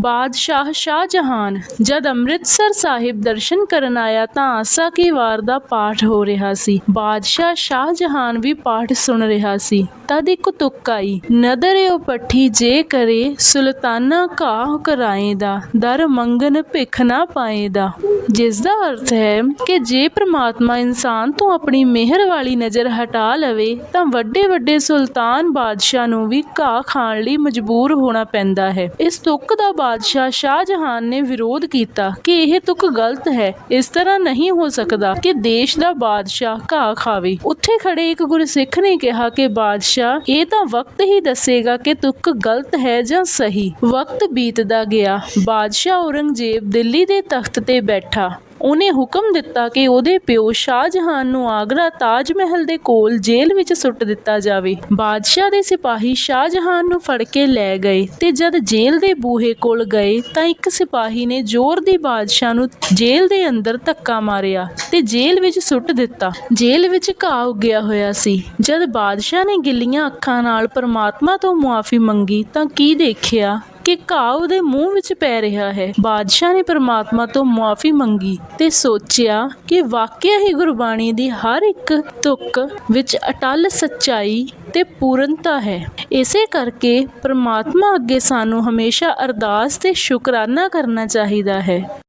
ਬਾਦਸ਼ਾਹ ਸ਼ਾਹਜਹਾਨ ਜਦ ਅੰਮ੍ਰਿਤਸਰ ਸਾਹਿਬ ਦਰਸ਼ਨ ਕਰਨ ਆਇਆ ਤਾਂ ਆਸਾ ਕੀ ਵਾਰ ਦਾ ਪਾਠ ਹੋ ਰਿਹਾ ਸੀ। ਬਾਦਸ਼ਾਹ ਸ਼ਾਹਜਹਾਨ ਵੀ ਪਾਠ ਸੁਣ ਰਿਹਾ ਸੀ। ਤਦ ਇੱਕ ਤੁਕ ਆਈ ਨਦਰਿਓ ਪੱਠੀ ਜੇ ਕਰੇ, ਸੁਲਤਾਨਾ ਘਾਹ ਕਰਾਏ ਦਾ ਦਰ ਮੰਗਨ ਭਿਖ ਨਾ ਪਾਏ ਦਾ ਜਿਸ ਦਾ ਅਰਥ ਹੈ ਕਿ ਜੇ ਪ੍ਰਮਾਤਮਾ ਇਨਸਾਨ ਤੋਂ ਆਪਣੀ ਮਿਹਰ ਵਾਲੀ ਨਜ਼ਰ ਹਟਾ ਲਵੇ, ਤਾਂ ਵੱਡੇ ਵੱਡੇ ਸੁਲਤਾਨ ਬਾਦਸ਼ਾਹ ਨੂੰ ਵੀ ਘਾਹ ਖਾਣ ਲਈ ਮਜਬੂਰ ਹੋਣਾ ਪੈਂਦਾ ਹੈ। ਇਸ ਤੁਕ ਦਾ ਬਾਦਸ਼ਾਹ ਸ਼ਾਹਜਹਾਨ ਨੇ ਵਿਰੋਧ ਕੀਤਾ ਕਿ ਇਹ ਤੁਕ ਗਲਤ ਹੈ। ਇਸ ਤਰ੍ਹਾਂ ਨਹੀਂ ਹੋ ਸਕਦਾ ਕਿ ਦੇਸ਼ ਦਾ ਬਾਦਸ਼ਾਹ ਘਾਹ ਖਾਵੇ। ਉੱਥੇ ਖੜੇ ਇੱਕ ਗੁਰਸਿੱਖ ਨੇ ਕਿਹਾ ਕਿ, ਬਾਦਸ਼ਾਹ, ਇਹ ਤਾਂ ਵਕਤ ਹੀ ਦੱਸੇਗਾ ਕਿ ਤੁਕ ਗਲਤ ਹੈ ਜਾਂ ਸਹੀ। ਵਕਤ ਬੀਤਦਾ ਗਿਆ। ਬਾਦਸ਼ਾਹ ਔਰੰਗਜ਼ੇਬ ਦਿੱਲੀ ਦੇ ਤਖਤ ਤੇ ਬੈਠਾ। ਉਹਨੇ ਹੁਕਮ ਦਿੱਤਾ ਕਿ ਉਹਦੇ ਪਿਓ ਸ਼ਾਹਜਹਾਨ ਨੂੰ ਆਗਰਾ ਤਾਜ ਮਹਿਲ ਦੇ ਕੋਲ ਜੇਲ੍ਹ ਵਿੱਚ ਸੁੱਟ ਦਿੱਤਾ ਜਾਵੇ। ਬਾਦਸ਼ਾਹ ਦੇ ਸਿਪਾਹੀ ਸ਼ਾਹਜਹਾਨ ਨੂੰ ਫੜ ਕੇ ਲੈ ਗਏ ਤੇ ਜਦ ਜੇਲ੍ਹ ਦੇ ਬੂਹੇ ਕੋਲ ਗਏ ਤਾਂ ਇੱਕ ਸਿਪਾਹੀ ਨੇ ਜ਼ੋਰ ਦੀ ਬਾਦਸ਼ਾਹ ਨੂੰ ਜੇਲ੍ਹ ਦੇ ਅੰਦਰ ਧੱਕਾ ਮਾਰਿਆ ਤੇ ਜੇਲ੍ਹ ਵਿੱਚ ਸੁੱਟ ਦਿੱਤਾ। ਜੇਲ੍ਹ ਵਿੱਚ ਘਾਹ ਉੱਗਿਆ ਹੋਇਆ ਸੀ। ਜਦ ਬਾਦਸ਼ਾਹ ਨੇ ਗਿੱਲੀਆਂ ਅੱਖਾਂ ਨਾਲ ਪਰਮਾਤਮਾ ਤੋਂ ਮੁਆਫੀ ਮੰਗੀ ਤਾਂ ਕੀ ਦੇਖਿਆ? ਕਿ ਘਾਹ ਉਹਦੇ ਮੂੰਹ ਵਿੱਚ ਪੈ ਰਿਹਾ ਹੈ। ਬਾਦਸ਼ਾਹ ਨੇ ਪਰਮਾਤਮਾ ਤੋਂ ਮੁਆਫੀ ਮੰਗੀ ਤੇ ਸੋਚਿਆ ਕਿ ਵਾਕਿਆ ਹੀ ਗੁਰਬਾਣੀ ਦੀ ਹਰ ਇੱਕ ਤੁਕ ਵਿੱਚ ਅਟਲ ਸੱਚਾਈ ਤੇ ਪੂਰਨਤਾ ਹੈ। ਇਸੇ ਕਰਕੇ ਪਰਮਾਤਮਾ ਅੱਗੇ ਸਾਨੂੰ ਹਮੇਸ਼ਾ ਅਰਦਾਸ ਤੇ ਸ਼ੁਕਰਾਨਾ ਕਰਨਾ ਚਾਹੀਦਾ ਹੈ।